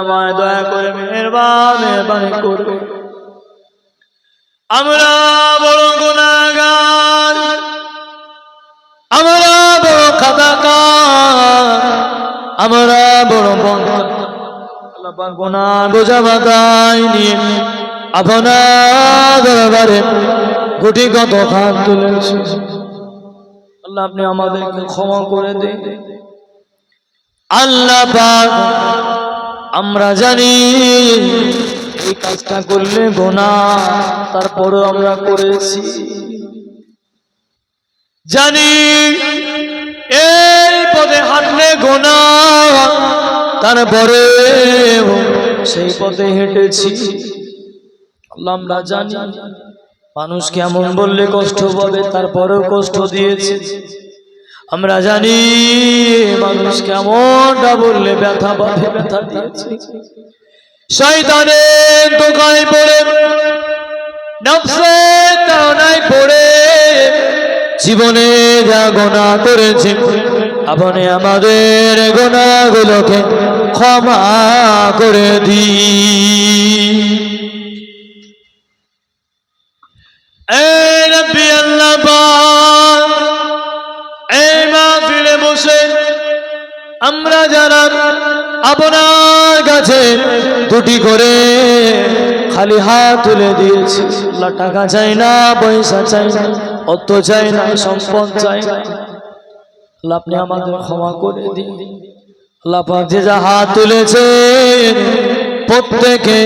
আমায় দয়া করে মেহরবান মেহরবানি করবে আমরা বড় গুণাগার, আমরা বড় খাতাকার আমরা বড় বন্ধ বোঝা মাথায় নিয়ে আপনার দরবারে গুটি কত খান তুলেছে। আল্লাহ আপনি আমাদেরকে ক্ষমা করে দিন। আল্লাহ পাক আমরা জানি এই কাজটা করলে গোনা, তারপরও আমরা করেছি। জানি এই পথে হাঁটলে গোনা, তারপরে সেই পথে হেঁটেছি। আমরা জানি মানুষ কেমন বললে কষ্ট পাবে, তারপরেও কষ্ট দিয়েছে। আমরা জানি মানুষ কেমনটা বললে ব্যথা পাবে ব্যথা দিয়েছে। শয়তানের দোকানে পড়ে, নফসের তাড়নায় পড়ে, জীবনে যা গোনা করেছে, আপনি আমাদের গোনাগুলোকে ক্ষমা করে দিই এই আমরা যারা আপনার কাছে দুটি করে খালি হাত তুলে দিয়েছি। টাকা চাই না, পয়সা চাই না, অর্থ চাই না, সম্পদ চাই না। আপনি আমাদের ক্ষমা করে দিন। যে যা হাত তুলেছে, প্রত্যেকে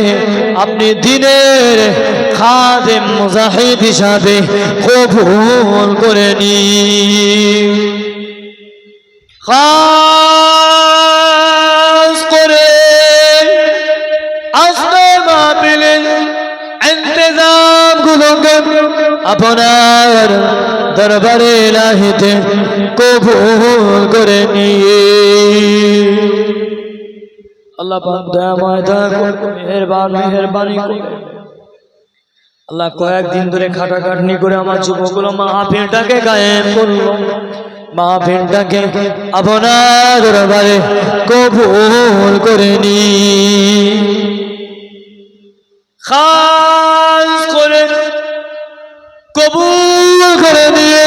আপনি দিনের খাদেম, মুজাহিদ হিসাবে কবুল করে নিন। খাস করে আসতে মাহফিলের ইন্তজাম গুলোকে আপনার দরবারে লাহিতে কবুল করে নিয়ে। আল্লাহ করে আল্লাহ কয়েকদিন ধরে খাটাখাটনি করে আমার যুবকগুলো মাহফিলটাকে গায়েব করল। মাহফিলটাকে আপনার দরবারে কবুল করে নি। কবুল করে দিয়ে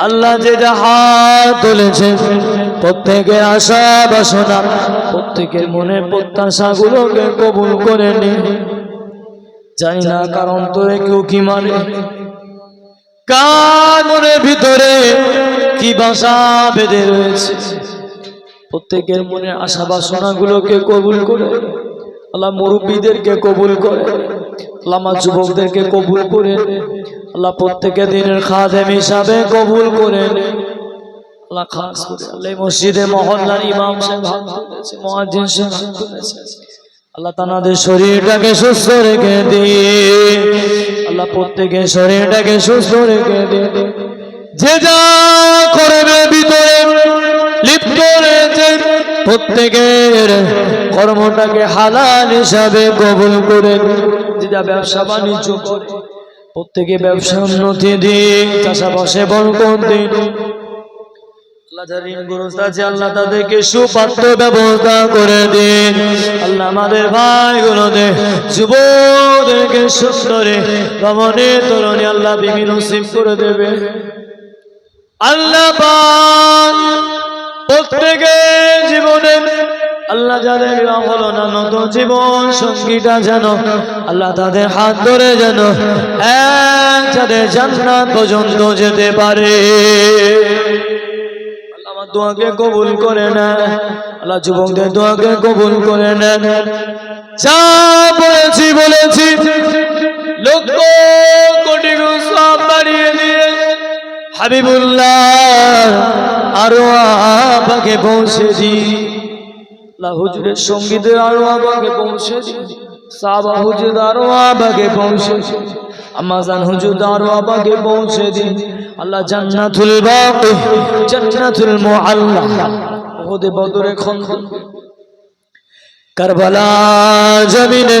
আল্লাহ যেটা হাত তুলেছে, প্রত্যেকে আশা বাসনা, প্রত্যেকের মনের প্রত্যাশাগুলোকে কবুল করে নি। জানি না কারণ তোরে কেউ কি মানে? কার মনের ভিতরে কি বাসা বেঁধে রয়েছে? প্রত্যেকের মনে আশা বাসনা গুলোকে কবুল করে। আল্লাহ মুরব্বীদেরকে কবুল করে। আল্লাহ যুবকদেরকে কবুল করে। আল্লাহ প্রত্যেকের দিনের খাদেম হিসাবে কবুল করে। আল্লাহ খাস মসজিদে আল্লাহ তানাদের শরীরটাকে সুস্থ রেখে দিয়ে আল্লাহ প্রত্যেকের শরীরটাকে সুস্থ রেখে দিয়ে যে যা করবে ভিতরে লিপ্ত রয়েছে, প্রত্যেকের কর্মটাকে হালাল হিসাবে কবুল করে যেটা ব্যবসা বাণিজ্য করে। প্রত্যেকে ব্যবসা উন্নতি দিন চাষাবাসে বরকত দিন আল্লাহ তাদেরকে সুপাত্র ব্যবস্থা করে দিন। আল্লাহ আমাদের ভাইগুলোদের যুবদেরকে সুন্দরে ভবনে তরণী আল্লাহ বিবি নসিব করে দেবে। আল্লাহ প্রত্যেকে জীবনে আল্লাহ যাদের হলো না নতুন জীবন সঙ্গীটা যেন আল্লাহ তাদের হাত ধরে যেন যাদের জান্নাত পর্যন্ত যেতে পারে। আমার দোয়াকে কবুল করে নেন, আল্লাহ যুবকদের দোয়াকে কবুল করে নেন। যা বলেছি বলেছি লক্ষ কোটি গুণ সব বাড়িয়ে দিয়ে হাবিবুল্লাহ, আরও আপাকে পৌঁছে দি। হুজুরের সঙ্গীতের আরও আপাকে পৌঁছে দি। সাবা হুজুর আরও আপাকে পৌঁছে আমাজান হুজুর আরও আপাকে পৌঁছে দি। আল্লাহ জান্নাতুল বাকি, জান্নাতুল মুআল্লা ওহদে বদরে খন্দন কারবালা জমিনে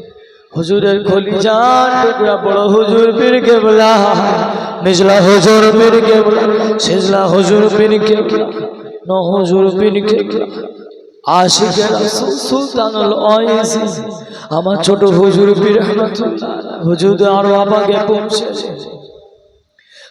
হুজুরের খলি যান টুকরা বড় হুজুর পীর কেবলা নিজলা হুজুর পীর কেবলা, সিজলা হুজুর পীর কেবলা, ন হুজুর পীর কেবলা রাসূল সুলতানুল আমার ছোট হুজুর পীর হুজুর আরও আমাকে পৌঁছে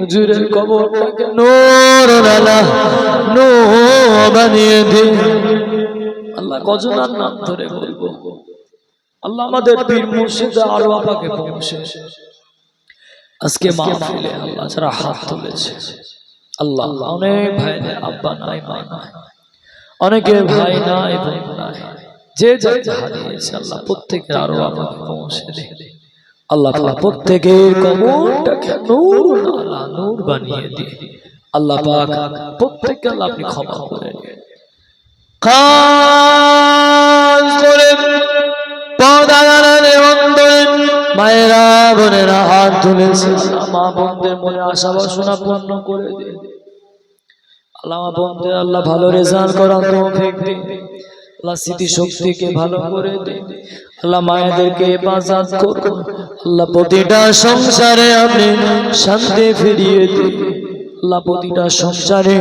হুজুরের কবরটাকে নূর নালা নূর বানিয়ে দি আল্লাহ কজনার নাম ধরে বলব? আল্লাহ আমাদের পীর মুর্শিদ আরও আমাকে পৌঁছে। আজকে মাহফিলে আল্লাহ যারা হাত তুলেছে। আল্লাহ অনেক ভাই আব্বা নাই মা নাই। অনেকের ভাই নাই বোন নাই। যে যাকে হারিয়েছে আল্লাহ প্রত্যেকের আরও আমাকে পৌঁছে দে আল্লাহ পাক প্রত্যেকের কবরটাকে নূর আল্লাহ নূর বানিয়ে দে আল্লাহ পাক প্রত্যেককে আল্লাহ আপনি ক্ষমা করে মায়েরা বোনেরা হাত তুলেছে। মা বোনদের মনে আশা বাসনা পূর্ণ করে আল্লাহ বোনদের আল্লাহ ভালো রেজাল্ট করা তৌফিক দে আল্লাহ স্মৃতি শক্তিকে ভালো করে দে। আল্লাহ মায়েদেরকে হেফাজত করুন। আল্লাহ প্রতিটা সংসারে আপনি শান্তি ফিরিয়ে দিন। আল্লাহ প্রতিটা সংসারে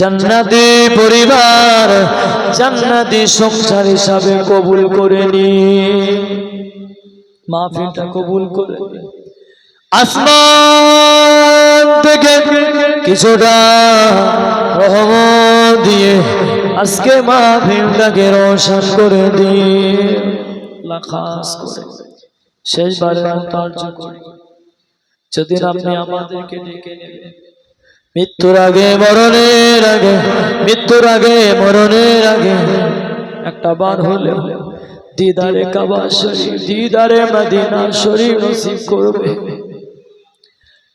জান্নাতি পরিবার জান্নাতি সংসার হিসাবে কবুল করে নি মাহফিলটা কবুল করে। আসমান থেকে কিছুটা রহমত দিয়ে আজকে মাহফিলটাকে রোশন করে দিয়ে খাস করে। শেষবারের মতো আপনি আমাদেরকে ডেকে নেবেন, মৃত্যুর আগে, মরণের আগে, মৃত্যুর আগে, মরণের আগে, একটা বার হলে দিদারে কাবা দিদারে মদিনা শরীফ নসিব করবে।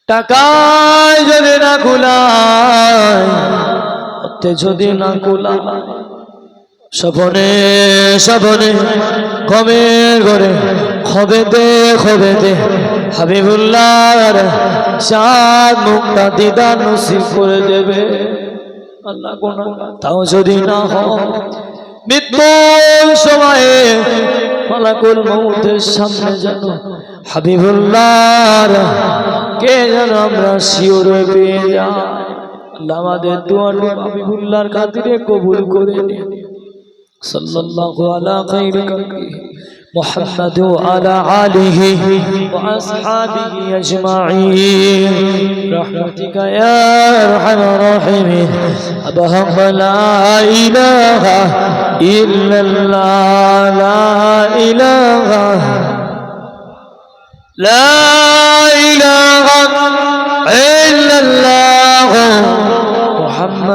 টাকায় যদি না কুলায় অর্থে যদি না কুলায় সপনে সপনে ঘমের ঘরে খবেতে খবেতে হাবিবুল্লাহর চাঁদ মুক্তা দিদার নসিব করে দেবে। আল্লাহ কোন তাও যদি না হয়, মৃত্যুর সময়ে মালাকুল মৌতের সামনে যেন হাবিবুল্লাহর কে যেন আমরা শিওরে পেয়ে যাই। আমাদের দুয়ার হাবিবুল্লাহর খাতিরে কবুল করে নিন صلى الله على خير خلقه محمد وعلى آله وأصحابه أجمعين برحمتك يا أرحم الراحمين أبهم لا إله إلا الله لا إله لا إله إلا الله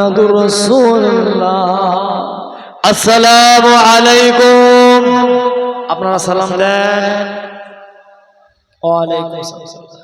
মোহাম্মদুর রসুল্লাহ আসসালামু আলাইকুম। আপনারা সালাম দেন। ওয়ালাইকুম আসসালাম।